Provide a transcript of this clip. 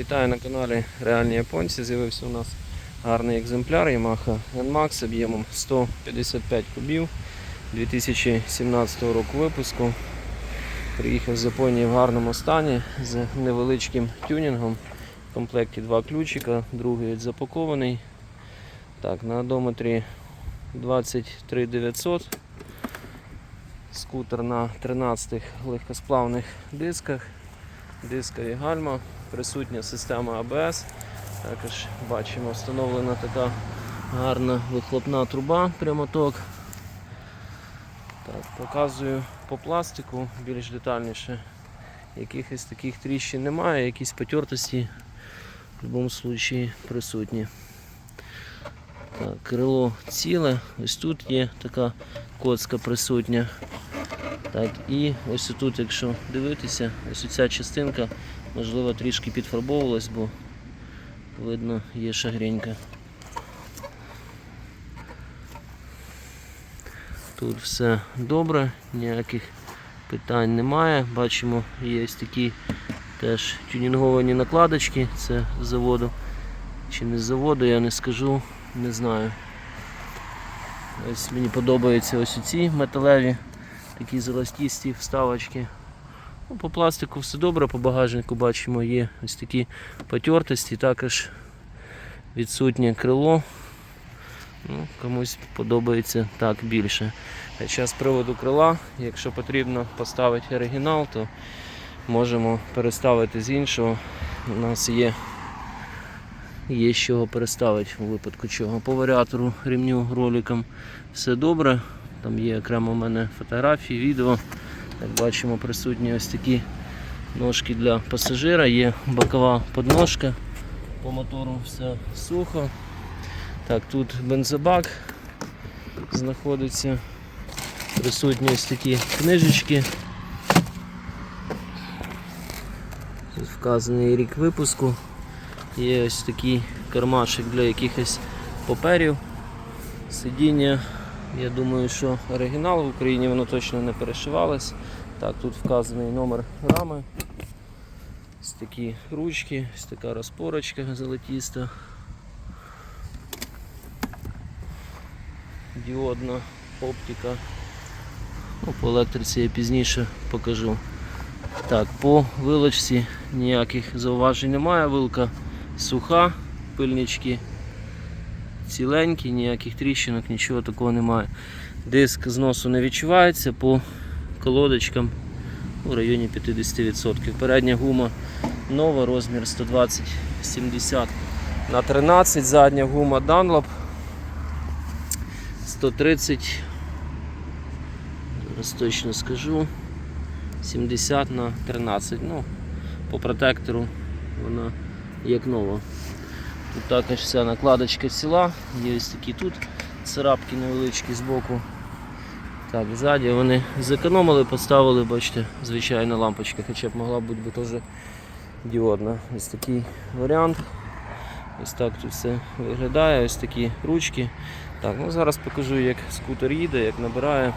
Вітаю на каналі Реальні Японці. З'явився у нас гарний екземпляр Yamaha NMAX об'ємом 155 кубів 2017 року випуску. Приїхав з Японії в гарному стані з невеличким тюнінгом. В комплекті два ключика, другий запакований. Так, на одометрі 23 900. Скутер на 13 легкосплавних дисках. Дискові гальма, присутня система ABS. Також бачимо, встановлена така гарна вихлопна труба прямоток. Так, показую по пластику більш детальніше. Якихось таких тріщин немає, якісь потертості в будь-якому випадку присутні. Так, крило ціле, ось тут є така коцка присутня. Так, і ось тут, якщо дивитися, ось ця частинка, можливо, трішки підфарбовувалась, бо видно є шагренька. Тут все добре, ніяких питань немає. Бачимо, є такі теж тюнінговані накладочки, це з заводу. Чи не з заводу, я не скажу, не знаю. Ось мені подобаються ось ці металеві такі золотісті вставочки. Ну, по пластику все добре, по багажнику бачимо, є ось такі потертості, також відсутнє крило. Ну, комусь подобається так більше. Хоча з приводу крила, якщо потрібно поставити оригінал, то можемо переставити з іншого. У нас є, є з переставити у випадку чого. По варіатору, ремню, роликам все добре. Там є окремо у мене фотографії, відео. Як бачимо, присутні ось такі ножки для пасажира, є бокова подножка. По мотору все сухо. Так, тут бензобак знаходиться. Присутні ось такі книжечки. Тут вказаний рік випуску. Є ось такий кармашик для якихось паперів. Сидіння я думаю, що оригінал в Україні воно точно не перешивалось. Так, тут вказаний номер рами. Ось такі ручки, ось така розпорочка золотіста. Діодна оптика. Ну, по електриці я пізніше покажу. Так, по вилочці ніяких зауважень немає, вилка суха, пильнички ціленькі, ніяких тріщинок, нічого такого немає. Диск зносу не відчувається по колодочкам у районі 50%. Передня гума нова, розмір 120-70 на 13, задня гума Dunlop 130, зараз точно скажу, 70 на 13. Ну, по протектору вона як нова. Тут також вся накладочка ціла, є ось такі тут царапки невеличкі з боку. Так, ззаді вони зекономили, поставили, бачите, звичайна лампочка, хоча б могла бути би теж діодна. Ось такий варіант. Ось так тут все виглядає, ось такі ручки. Так, ну Зараз покажу, як скутер їде, як набирає.